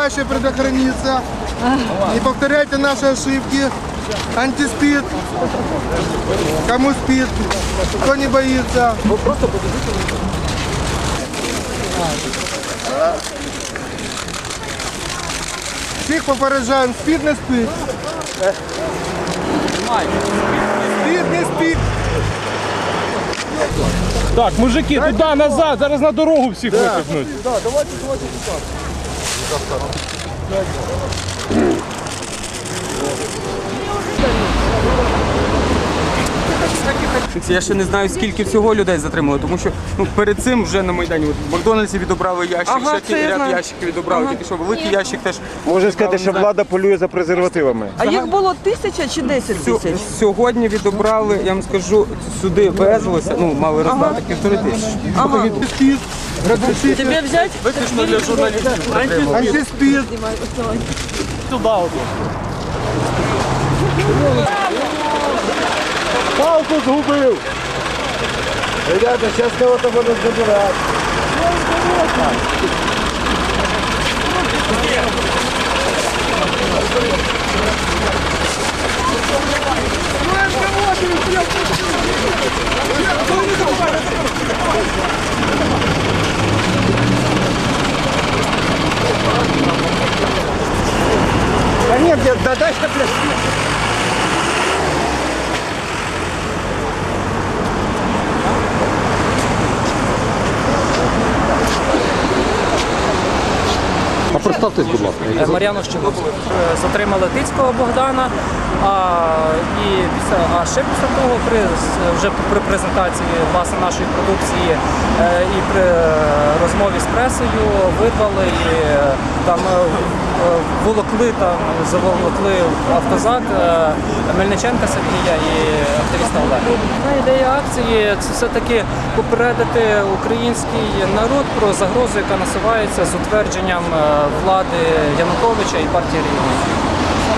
желающие предохраниться. Не повторяйте наши ошибки. Антиспид. Кому спит, кто не боится. Всіх попереджаємо, спід не спить. Спід не спить. Так, мужики, туди, назад, зараз на дорогу всіх випихнуть. Я ще не знаю, скільки всього людей затримали, тому що ну, перед цим вже на Майдані от, в Макдональдсі відобрали ящик, Ага, ще це я ряд знаю. ящиків відобрали, тільки що великий ящик теж. Можна сказати, що влада полює за презервативами. А їх було тисяча чи десять Сьо- тисяч? Сьогодні відобрали, я вам скажу, сюди везлося, ну мали роздати півтори тисячі. Спід. Разрешите. Тебе взяти? Виключно для журналистов. Антиспирт. Туда вот. Палку сгубил. Ребята, сейчас кого-то будут забирати. Нет, нет, да дай А представтесь, будь ласка. Мар'яну Щеловську. Е, Затримали Тицького Богдана, а, і після, а ще після того при, вже при презентації власне нашої продукції е, і при е, розмові з пресою видали і е, там е, е, волокли там, заволокли в автозак е, Мельниченка Сергія і активіста Олега. Ідея акції це все-таки попередити український народ про загрозу, яка насувається з утвердженням е, влади Януковича і партії регіонів.